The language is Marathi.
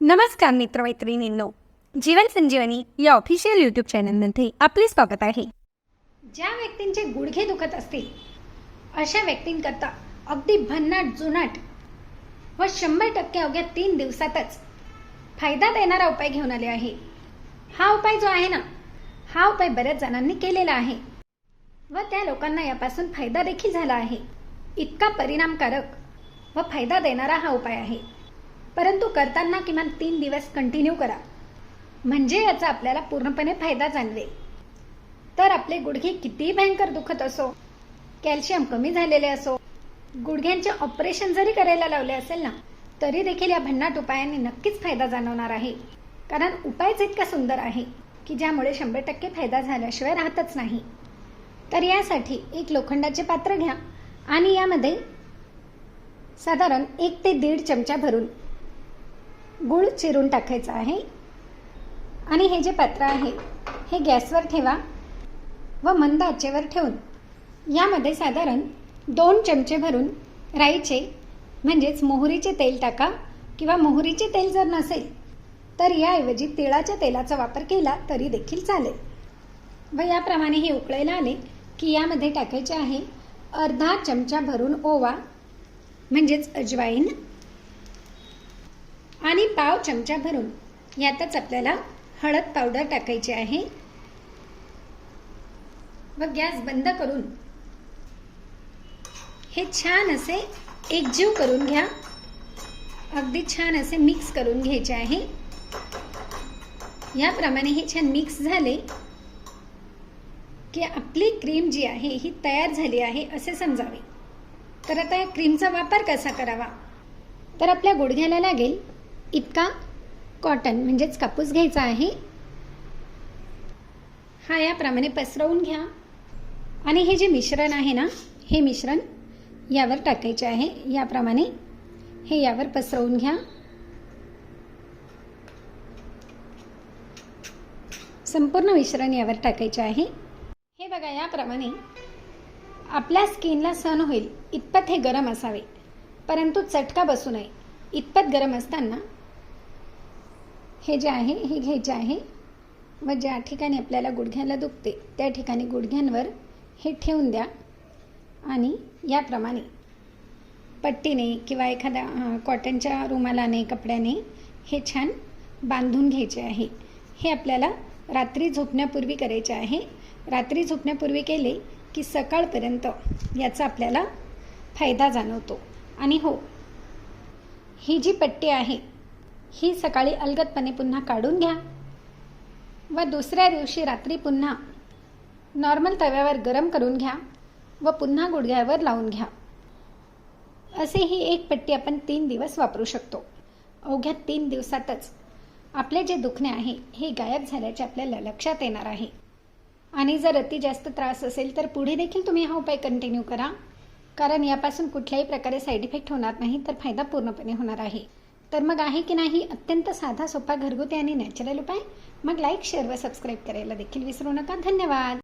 नमस्कार मित्रमैत्रिणींनो जीवन संजीवनी या ऑफिशियल यूट्यूब चॅनलमध्ये आपले स्वागत आहे. ज्या व्यक्तींचे गुडघे दुखत असतील अशा व्यक्तींकरता अगदी भन्नाट जुनाट व शंभर टक्के अवघ्या तीन दिवसातच फायदा देणारा उपाय घेऊन आले आहे. हा उपाय जो आहे ना हा उपाय बऱ्याच जणांनी केलेला आहे. व त्या लोकांना यापासून फायदा देखील झाला आहे. इतका परिणामकारक व फायदा देणारा हा उपाय आहे. परंतु करताना किमान तीन दिवस कंटिन्यू करा. म्हणजे याचा आपल्याला पूर्णपणे फायदा जाणवेल. तर आपले गुडघे कितीही भयंकर दुखत असो कॅल्शियम कमी झालेले असो गुडघ्यांचे ऑपरेशन जरी करायला लावले असेल ना तरी देखील या भन्नाट उपायांनी नक्कीच फायदा जाणवणार आहे. कारण उपायच इतका सुंदर आहे की ज्यामुळे शंभर टक्के फायदा झाल्याशिवाय राहतच नाही. तर यासाठी एक लोखंडाचे पात्र घ्या आणि यामध्ये साधारण एक ते दीड चमचा भरून गूळ चिरून टाकायचा आहे. आणि हे जे पात्र आहे हे गॅसवर ठेवा व मंद आचेवर ठेवून यामध्ये साधारण दोन चमचे भरून राईचे म्हणजेच मोहरीचे तेल टाका किंवा मोहरीचे तेल जर नसेल तर याऐवजी तिळाच्या तेलाचा वापर केला तरी देखील चालेल. व याप्रमाणे हे उकळायला आले की यामध्ये टाकायचे आहे अर्धा चमचा भरून ओवा म्हणजेच अजवाईन आणि पाव चमचा भरून यातच आपल्याला हळद पावडर टाकायची आहे. व गॅस बंद करून हे छान असे एकजीव करून घ्या. अगदी छान असे मिक्स करून घ्यायचे आहे. याप्रमाणे हे छान मिक्स झाले. की आपली क्रीम जी आहे ही तयार झाली आहे असे समजावे. तर आता या क्रीमचा वापर कसा करावा? तर आपल्या गुडघ्याला लागेल इतका कॉटन म्हणजेच कापूस घ्यायचा आहे. हा याप्रमाणे पसरवून घ्या. आणि हे जे मिश्रण आहे ना हे मिश्रण यावर टाकायचे आहे. याप्रमाणे हे यावर पसरवून घ्या. संपूर्ण मिश्रण यावर टाकायचे आहे. हे बघा याप्रमाणे आपल्या स्किनला सहन होईल इतपत हे गरम असावे. परंतु चटका बसू नये. इतपत गरम असताना हे जे आहे हे घ्यायचे आहे. व ज्या ठिकाणी आपल्याला गुडघ्याला दुखते त्या ठिकाणी गुडघ्यांवर हे ठेवून द्या. आणि याप्रमाणे पट्टीने किंवा एखाद्या कॉटनच्या रुमालाने कपड्याने हे छान बांधून घ्यायचे आहे. हे आपल्याला रात्री झोपण्यापूर्वी करायचे आहे. रात्री झोपण्यापूर्वी केले की सकाळपर्यंत याचा आपल्याला फायदा जाणवतो. आणि हो ही जी पट्टी आहे ही सकाळी अलगदपणे पुन्हा काढून घ्या. व दुसऱ्या दिवशी रात्री पुन्हा नॉर्मल तव्यावर गरम करून घ्या व पुन्हा गुडघ्यावर लावून घ्या. असे ही एक पट्टी आपण तीन दिवस वापरू शकतो. अवघ्या तीन दिवसातच आपले जे दुखणे आहे हे गायब झाल्याचे आपल्याला लक्षात येणार आहे. आणि जर अति जास्त त्रास असेल तर पुढे देखील तुम्ही हा उपाय कंटिन्यू करा. कारण यापासून कुठल्याही प्रकारे साईड इफेक्ट होणार नाही तर फायदा पूर्णपणे होणार आहे. तर मग आहे की नाही अत्यंत साधा सोपा घरगुती आणि नॅचरल उपाय? मग लाईक शेअर व सबस्क्राईब करायला देखील विसरू नका. धन्यवाद!